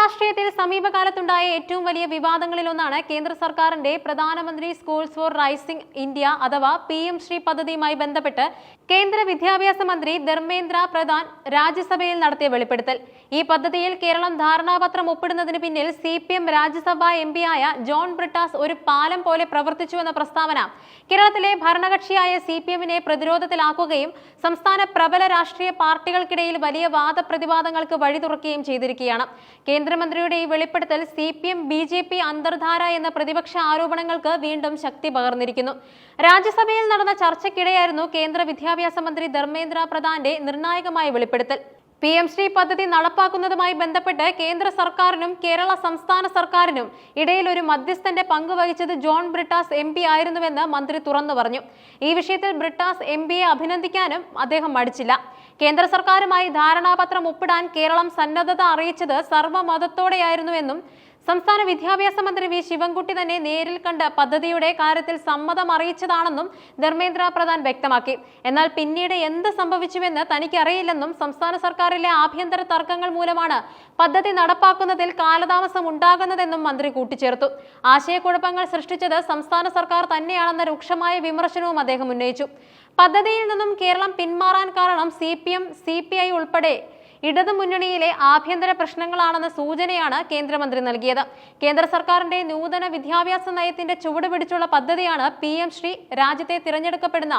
രാഷ്ട്രീയത്തിൽ സമീപകാലത്തുണ്ടായ ഏറ്റവും വലിയ വിവാദങ്ങളിലൊന്നാണ് കേന്ദ്ര സർക്കാരിന്റെ പ്രധാനമന്ത്രി സ്കൂൾസ് ഫോർ റൈസിംഗ് ഇന്ത്യ അഥവാ പി എം ശ്രീ പദ്ധതിയുമായി ബന്ധപ്പെട്ട് കേന്ദ്ര വിദ്യാഭ്യാസ മന്ത്രി ധർമ്മേന്ദ്ര പ്രധാൻ രാജ്യസഭയിൽ നടത്തിയ വെളിപ്പെടുത്തൽ. ഈ പദ്ധതിയിൽ കേരളം ധാരണാപത്രം ഒപ്പിടുന്നതിന് പിന്നിൽ C P M Rajya Sabha M ആയ ജോൺ ബ്രിട്ടാസ് ഒരു പാലം പോലെ പ്രവർത്തിച്ചുവെന്ന പ്രസ്താവന കേരളത്തിലെ ഭരണകക്ഷിയായ സി പി എമ്മിനെ പ്രതിരോധത്തിലാക്കുകയും സംസ്ഥാന പ്രബല രാഷ്ട്രീയ പാർട്ടികൾക്കിടയിൽ വലിയ വാദപ്രതിവാദങ്ങൾക്ക് വഴി തുറക്കുകയും ചെയ്തിരിക്കുകയാണ്. കേന്ദ്രമന്ത്രിയുടെ ഈ വെളിപ്പെടുത്തൽ C P M B J P അന്തർധാര എന്ന പ്രതിപക്ഷ ആരോപണങ്ങൾക്ക് വീണ്ടും ശക്തി പകർന്നിരിക്കുന്നു. രാജ്യസഭയിൽ നടന്ന ചർച്ചയ്ക്കിടെയായിരുന്നു കേന്ദ്ര വിദ്യാഭ്യാസ മന്ത്രി ധർമ്മേന്ദ്ര പ്രധാന്റെ നിർണായകമായ വെളിപ്പെടുത്തൽ. പി എം ശ്രീ പദ്ധതി നടപ്പാക്കുന്നതുമായി ബന്ധപ്പെട്ട് കേന്ദ്ര സർക്കാരിനും കേരള സംസ്ഥാന സർക്കാരിനും ഇടയിൽ ഒരു മധ്യസ്ഥന്റെ പങ്ക് വഹിച്ചത് ജോൺ ബ്രിട്ടാസ് എം പി ആയിരുന്നുവെന്ന് മന്ത്രി തുറന്നു പറഞ്ഞു. ഈ വിഷയത്തിൽ ബ്രിട്ടാസ് എം പിയെ അഭിനന്ദിക്കാനും അദ്ദേഹം മടിച്ചില്ല. കേന്ദ്ര സർക്കാരുമായി ധാരണാപത്രം ഒപ്പിടാൻ കേരളം സന്നദ്ധത അറിയിച്ചത് സർവമതത്തോടെയായിരുന്നുവെന്നും സംസ്ഥാന വിദ്യാഭ്യാസ മന്ത്രി വി ശിവൻകുട്ടി തന്നെ നേരിൽ കണ്ട് പദ്ധതിയുടെ കാര്യത്തിൽ സമ്മതം അറിയിച്ചതാണെന്നും ധർമ്മേന്ദ്ര പ്രധാൻ വ്യക്തമാക്കി. എന്നാൽ പിന്നീട് എന്ത് സംഭവിച്ചുവെന്ന് തനിക്കറിയില്ലെന്നും സംസ്ഥാന സർക്കാരിലെ ആഭ്യന്തര തർക്കങ്ങൾ മൂലമാണ് പദ്ധതി നടപ്പാക്കുന്നതിൽ കാലതാമസം ഉണ്ടാകുന്നതെന്നും മന്ത്രി കൂട്ടിച്ചേർത്തു. ആശയക്കുഴപ്പങ്ങൾ സൃഷ്ടിച്ചത് സംസ്ഥാന സർക്കാർ തന്നെയാണെന്ന രൂക്ഷമായ വിമർശനവും അദ്ദേഹം ഉന്നയിച്ചു. പദ്ധതിയിൽ നിന്നും കേരളം പിന്മാറാൻ കാരണം C P M C P I ഉൾപ്പെടെ ഇടതുമുന്നണിയിലെ ആഭ്യന്തര പ്രശ്നങ്ങളാണെന്ന സൂചനയാണ് കേന്ദ്രമന്ത്രി നൽകിയത്. കേന്ദ്ര സർക്കാരിന്റെ നൂതന വിദ്യാഭ്യാസ നയത്തിന്റെ ചുവട് പിടിച്ചുള്ള പദ്ധതിയാണ് പി എം ശ്രീ രാജ്യത്തെ തിരഞ്ഞെടുക്കപ്പെടുന്ന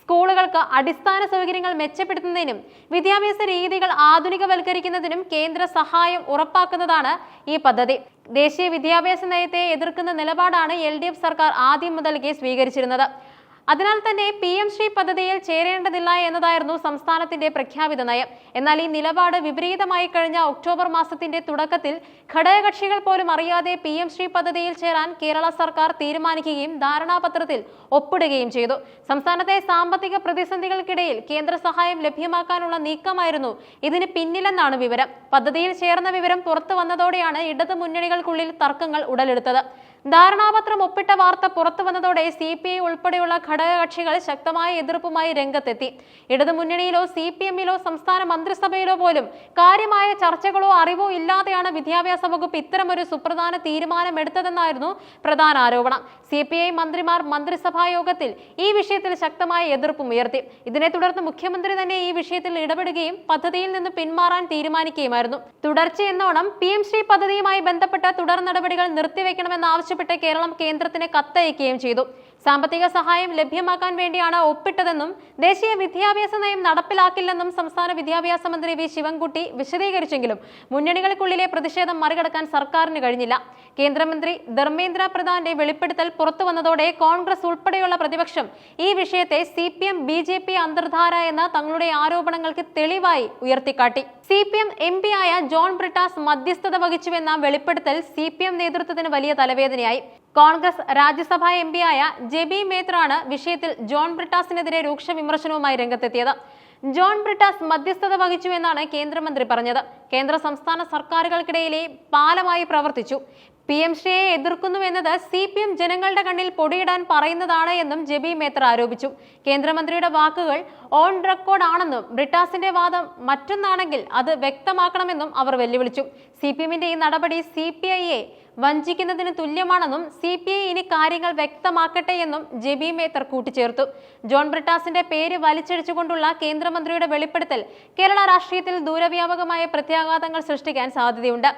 സ്കൂളുകൾക്ക് അടിസ്ഥാന സൗകര്യങ്ങൾ മെച്ചപ്പെടുത്തുന്നതിനും വിദ്യാഭ്യാസ രീതികൾ ആധുനികവൽക്കരിക്കുന്നതിനും കേന്ദ്ര സഹായം ഉറപ്പാക്കുന്നതാണ് ഈ പദ്ധതി. ദേശീയ വിദ്യാഭ്യാസ നയത്തെ എതിർക്കുന്ന നിലപാടാണ് എൽ സർക്കാർ ആദ്യം മുതൽക്കേ സ്വീകരിച്ചിരുന്നത്. അതിനാൽ തന്നെ പി എം ശ്രീ പദ്ധതിയിൽ ചേരേണ്ടതില്ല എന്നതായിരുന്നു സംസ്ഥാനത്തിന്റെ പ്രഖ്യാപിത നയം. എന്നാൽ ഈ നിലപാട് വിപരീതമായി കഴിഞ്ഞ ഒക്ടോബർ മാസത്തിന്റെ തുടക്കത്തിൽ ഘടകകക്ഷികൾ പോലും അറിയാതെ പി എം ശ്രീ പദ്ധതിയിൽ ചേരാൻ കേരള സർക്കാർ തീരുമാനിക്കുകയും ധാരണാപത്രത്തിൽ ഒപ്പിടുകയും ചെയ്തു. സംസ്ഥാനത്തെ സാമ്പത്തിക പ്രതിസന്ധികൾക്കിടയിൽ കേന്ദ്ര സഹായം ലഭ്യമാക്കാനുള്ള നീക്കമായിരുന്നു ഇതിന് പിന്നിലെന്നാണ് വിവരം. പദ്ധതിയിൽ ചേർന്ന വിവരം പുറത്തു വന്നതോടെയാണ് ഇടതു മുന്നണികൾക്കുള്ളിൽ തർക്കങ്ങൾ ഉടലെടുത്തത്. ധാരണാപത്രം ഒപ്പിട്ട വാർത്ത പുറത്തു വന്നതോടെ സി പി ഐ ഉൾപ്പെടെയുള്ള ഘടകകക്ഷികൾ ശക്തമായ എതിർപ്പുമായി രംഗത്തെത്തി. ഇടതുമുന്നണിയിലോ സി പി എമ്മിലോ സംസ്ഥാന മന്ത്രിസഭയിലോ പോലും കാര്യമായ ചർച്ചകളോ അറിവോ ഇല്ലാതെയാണ് വിദ്യാഭ്യാസ വകുപ്പ് ഇത്തരമൊരു സുപ്രധാന തീരുമാനമെടുത്തതെന്നായിരുന്നു പ്രധാന ആരോപണം. സി പി ഐ മന്ത്രിമാർ മന്ത്രിസഭാ യോഗത്തിൽ ഈ വിഷയത്തിൽ ശക്തമായ എതിർപ്പും ഉയർത്തി. ഇതിനെ തുടർന്ന് മുഖ്യമന്ത്രി തന്നെ ഈ വിഷയത്തിൽ ഇടപെടുകയും പദ്ധതിയിൽ നിന്ന് പിന്മാറാൻ തീരുമാനിക്കുകയുമായിരുന്നു. തുടർച്ചയെന്നോണം പി എം ശ്രീ പദ്ധതിയുമായി ബന്ധപ്പെട്ട തുടർ നടപടികൾ നിർത്തിവെക്കണമെന്നാവശ്യപ്പെട്ട് കേരളം കേന്ദ്രത്തിന് കത്തയക്കുകയും ചെയ്തു. സാമ്പത്തിക സഹായം ലഭ്യമാക്കാൻ വേണ്ടിയാണ് ഒപ്പിട്ടതെന്നും ദേശീയ വിദ്യാഭ്യാസ നയം നടപ്പിലാക്കില്ലെന്നും സംസ്ഥാന വിദ്യാഭ്യാസ മന്ത്രി വി ശിവൻകുട്ടി വിശദീകരിച്ചെങ്കിലും മുന്നണികൾക്കുള്ളിലെ പ്രതിഷേധം മറികടക്കാൻ സർക്കാരിന് കഴിഞ്ഞില്ല. കേന്ദ്രമന്ത്രി ധർമ്മേന്ദ്ര പ്രധാന്റെ വെളിപ്പെടുത്തൽ പുറത്തു വന്നതോടെ കോൺഗ്രസ് ഉൾപ്പെടെയുള്ള പ്രതിപക്ഷം ഈ വിഷയത്തെ C P M B J P അന്തർധാര എന്ന തങ്ങളുടെ ആരോപണങ്ങൾക്ക് തെളിവായി ഉയർത്തിക്കാട്ടി. C P M M P ആയ ജോൺ ബ്രിട്ടാസ് മധ്യസ്ഥത വഹിച്ചുവെന്ന വെളിപ്പെടുത്തൽ സി പി എം നേതൃത്വത്തിന് വലിയ തലവേദനയായി. കോൺഗ്രസ് രാജ്യസഭാ എം ആയ ജെബി മേത്രാണ് വിഷയത്തിൽ ജോൺ ബ്രിട്ടാസിനെതിരെ രൂക്ഷ വിമർശനവുമായി രംഗത്തെത്തിയത്. ജോൺ ബ്രിട്ടാസ് മധ്യസ്ഥത വഹിച്ചു എന്നാണ് കേന്ദ്രമന്ത്രി പറഞ്ഞത്. കേന്ദ്ര സംസ്ഥാന സർക്കാരുകൾക്കിടയിലെ പാലമായി പ്രവർത്തിച്ചു. പി എം ശ്രീയെ എതിർക്കുന്നുവെന്നത് സി പി എം ജനങ്ങളുടെ കണ്ണിൽ പൊടിയിടാൻ പറയുന്നതാണ് എന്നും ജെബി മേത്ര ആരോപിച്ചു. കേന്ദ്രമന്ത്രിയുടെ വാക്കുകൾ ഓൺ റെക്കോർഡ് ആണെന്നും ബ്രിട്ടാസിന്റെ വാദം മറ്റൊന്നാണെങ്കിൽ അത് വ്യക്തമാക്കണമെന്നും അവർ വെല്ലുവിളിച്ചു. സി പി എമ്മിന്റെ ഈ നടപടി സി പി ഐയെ വഞ്ചിക്കുന്നതിന് തുല്യമാണെന്നും സി പി ഐ ഇനി കാര്യങ്ങൾ വ്യക്തമാക്കട്ടെ എന്നും ജെബി മേത്തർ കൂട്ടിച്ചേർത്തു. ജോൺ ബ്രിട്ടാസിന്റെ പേര് വലിച്ചടിച്ചുകൊണ്ടുള്ള കേന്ദ്രമന്ത്രിയുടെ വെളിപ്പെടുത്തൽ കേരള രാഷ്ട്രീയത്തിൽ ദൂരവ്യാപകമായ പ്രത്യാഘാതങ്ങൾ സൃഷ്ടിക്കാൻ സാധ്യതയുണ്ട്.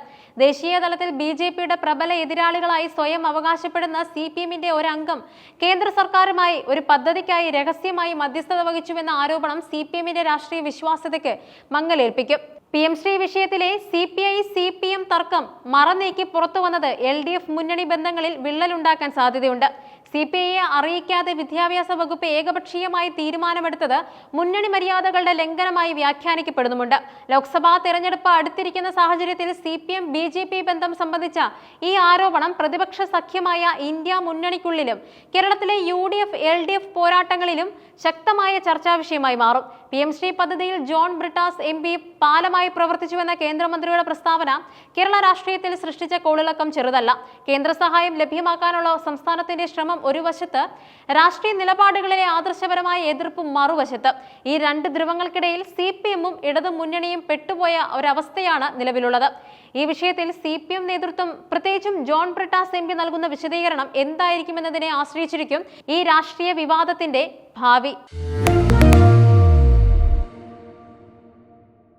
ദേശീയ തലത്തിൽ ബി ജെ പിയുടെ പ്രബല എതിരാളികളായി സ്വയം അവകാശപ്പെടുന്ന സി പി എമ്മിന്റെ ഒരംഗം കേന്ദ്ര സർക്കാരുമായി ഒരു പദ്ധതിക്കായി രഹസ്യമായി മധ്യസ്ഥത വഹിച്ചുവെന്ന ആരോപണം സി പി എമ്മിന്റെ രാഷ്ട്രീയ വിശ്വാസ്യതയ്ക്ക് മങ്ങലേൽപ്പിക്കും. പി എം ശ്രീ വിഷയത്തിലെ C P I C P M തർക്കം മറനീക്കി പുറത്തു വന്നത് എൽ ഡി എഫ് മുന്നണി ബന്ധങ്ങളിൽ വിള്ളലുണ്ടാക്കാൻ സാധ്യതയുണ്ട്. സി പി ഐയെ അറിയിക്കാതെ വിദ്യാഭ്യാസ വകുപ്പ് ഏകപക്ഷീയമായി തീരുമാനമെടുത്തത് മുന്നണി മര്യാദകളുടെ ലംഘനമായി വ്യാഖ്യാനിക്കപ്പെടുന്നുമുണ്ട്. ലോക്സഭാ തെരഞ്ഞെടുപ്പ് അടുത്തിരിക്കുന്ന സാഹചര്യത്തിൽ C P M B J P ബന്ധം സംബന്ധിച്ച ഈ ആരോപണം പ്രതിപക്ഷ സഖ്യമായ ഇന്ത്യ മുന്നണിക്കുള്ളിലും കേരളത്തിലെ U D F L D F പോരാട്ടങ്ങളിലും ശക്തമായ ചർച്ചാ വിഷയമായി മാറും. പി എം ശ്രീ പദ്ധതിയിൽ ജോൺ ബ്രിട്ടാസ് എം പി പാലമായി പ്രവർത്തിച്ചുവെന്ന കേന്ദ്രമന്ത്രിയുടെ പ്രസ്താവന കേരള രാഷ്ട്രീയത്തിൽ സൃഷ്ടിച്ച കോളിളക്കം ചെറുതല്ല. കേന്ദ്ര സഹായം ലഭ്യമാക്കാനുള്ള സംസ്ഥാനത്തിന്റെ ശ്രമം ഒരു വശത്ത് രാഷ്ട്രീയ നിലപാടുകളിലെ ആദർശപരമായ എതിർപ്പും മറുവശത്ത്. ഈ രണ്ട് ധ്രുവങ്ങൾക്കിടയിൽ സി പി എമ്മും ഇടതു മുന്നണിയും പെട്ടുപോയ ഒരവസ്ഥയാണ് നിലവിലുള്ളത്. ഈ വിഷയത്തിൽ സി പി എം നേതൃത്വം പ്രത്യേകിച്ചും ജോൺ ബ്രിട്ടാസ് എം പി നൽകുന്ന വിശദീകരണം എന്തായിരിക്കുമെന്നതിനെ ആശ്രയിച്ചിരിക്കും ഈ രാഷ്ട്രീയ വിവാദത്തിന്റെ ഭാവി.